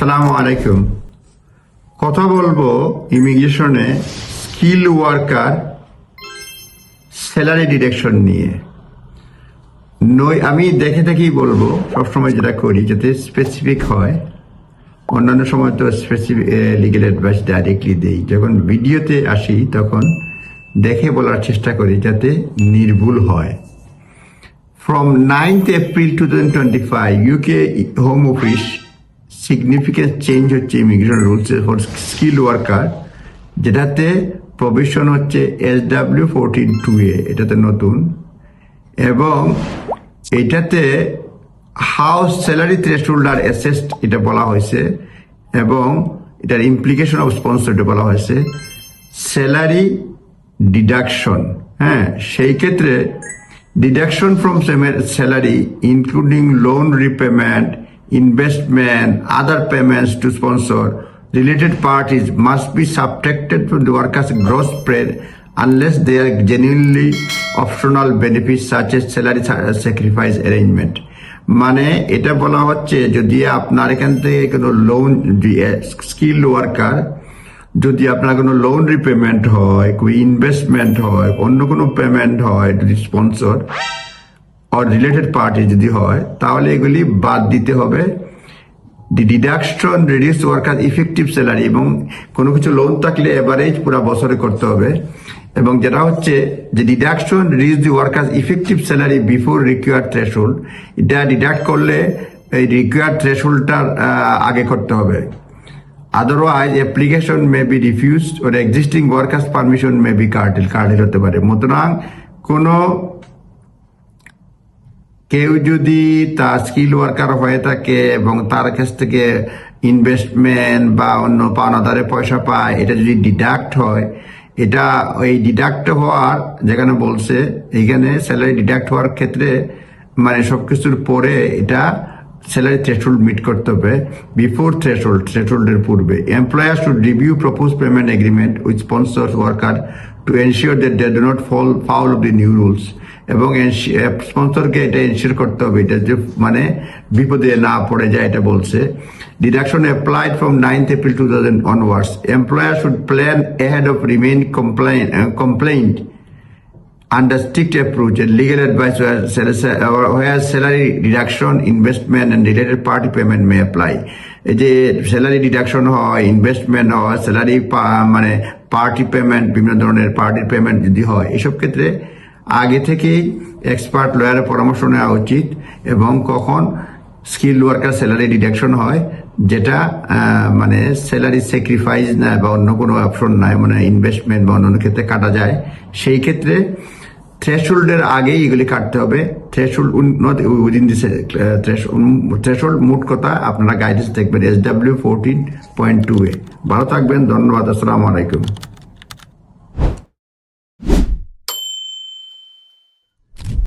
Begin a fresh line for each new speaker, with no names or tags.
আসসালামু আলাইকুম। কথা বলব ইমিগ্রেশনে স্কিল ওয়ার্কার স্যালারি ডিরেকশন নিয়ে। নই আমি দেখে দেখেই বলব সবসময় যেটা করি যাতে স্পেসিফিক হয় অন্যান্য সময় তো স্পেসিফিক লিগেল অ্যাডভাইস ডাইরেক্টলি দেই। যখন ভিডিওতে আসি তখন দেখে বলার চেষ্টা করি যাতে নির্ভুল হয়। From ninth April From 9th April 2025, UK Home Office significant change হচ্ছে immigration rules for skill worker যেটাতে প্রভিশন হচ্ছে S W fourteen two A এটাতে নতুন, এবং এটাতে হাউস স্যালারি থ্রেশহোল্ড আর অ্যাসেস্ট এটা বলা হয়েছে, এবং এটার ইমপ্লিকেশন অফ স্পন্সর এটা বলা হয়েছে স্যালারি ডিডাকশন হ্যাঁ সেই ক্ষেত্রে deduction from salary including loan repayment investment other payments to sponsor related parties must be subtracted from the worker's gross pay unless they are genuinely optional benefits such as salary sacrifice arrangement মানে এটা বলা হচ্ছে যদি আপনার এখান থেকে কোনো loan skill worker যদি আপনার কোনো লোন রিপেমেন্ট হয় কোনো ইনভেস্টমেন্ট হয় অন্য কোনো পেমেন্ট হয় যদি স্পন্সর অর রিলেটেড পার্টি যদি হয়, তাহলে এগুলি বাদ দিতে হবে। The deduction reduce worker effective salary এবং কোনো কিছু লোন থাকলে এভারেজ পুরো বছরে করতে হবে। এবং যেটা হচ্ছে, যে deduction reduce the worker effective salary before required threshold এটা ডিডাক্ট করলে এই রিকোয়ার্ড থ্রেশহোল্ডটার আগে করতে হবে। Otherwise application may be refused or existing workers permission may be curtailed curtailed হতে পারে। সুতরাং কোনো কেউ যদি তার স্কিল ওয়ার্কার হয়ে থাকে এবং তার কাছ থেকে ইনভেস্টমেন্ট বা অন্য পাওনাদারে পয়সা পায়, এটা যদি ডিডাক্ট হয়, এটা ওই ডিডাক্ট হওয়ার, যেখানে বলছে এইখানে স্যালারি ডিডাক্ট হওয়ার ক্ষেত্রে মানে সব কিছুর পরে এটা স্যালারি থ্রেশহোল্ড মিট করতে হবে বিফোর থ্রেশহোল্ড থ্রেশহোল্ডের পূর্বে। Employer should review propose payment agreement with sponsors worker to ensure that they do not fall foul of the new rules এবং স্পন্সরকে এটা এনশিওর করতে হবে। এটা যে মানে বিপদে না পড়ে যায় এটা বলছে। Deduction applied from ninth April two thousand onwards employer should plan ahead of remain complain complaint under strict approach and legal advice where, where salary reduction, investment and related party payment may apply. যে salary deduction হয় investment হয় salary মানে party payment বিভিন্ন ধরনের পার্টির payment যদি হয় এসব ক্ষেত্রে আগে থেকেই এক্সপার্ট লয়ারের পরামর্শ নেওয়া উচিত এবং কখন স্কিল ওয়ার্কার স্যালারি ডিডাকশন হয় যেটা মানে স্যালারি স্যাক্রিফাইস না বা অন্য কোনো অপশন নাই মানে ইনভেস্টমেন্ট বা অন্য ক্ষেত্রে কাটা যায় সেই ক্ষেত্রে থ্রেশহোল্ডের আগেই এগুলি কাটতে হবে। Threshold not within this threshold মোট কথা আপনারা গাইডেন্স দেখবেন S W fourteen point two A ভালো থাকবেন, ধন্যবাদ, আসসালামু আলাইকুম।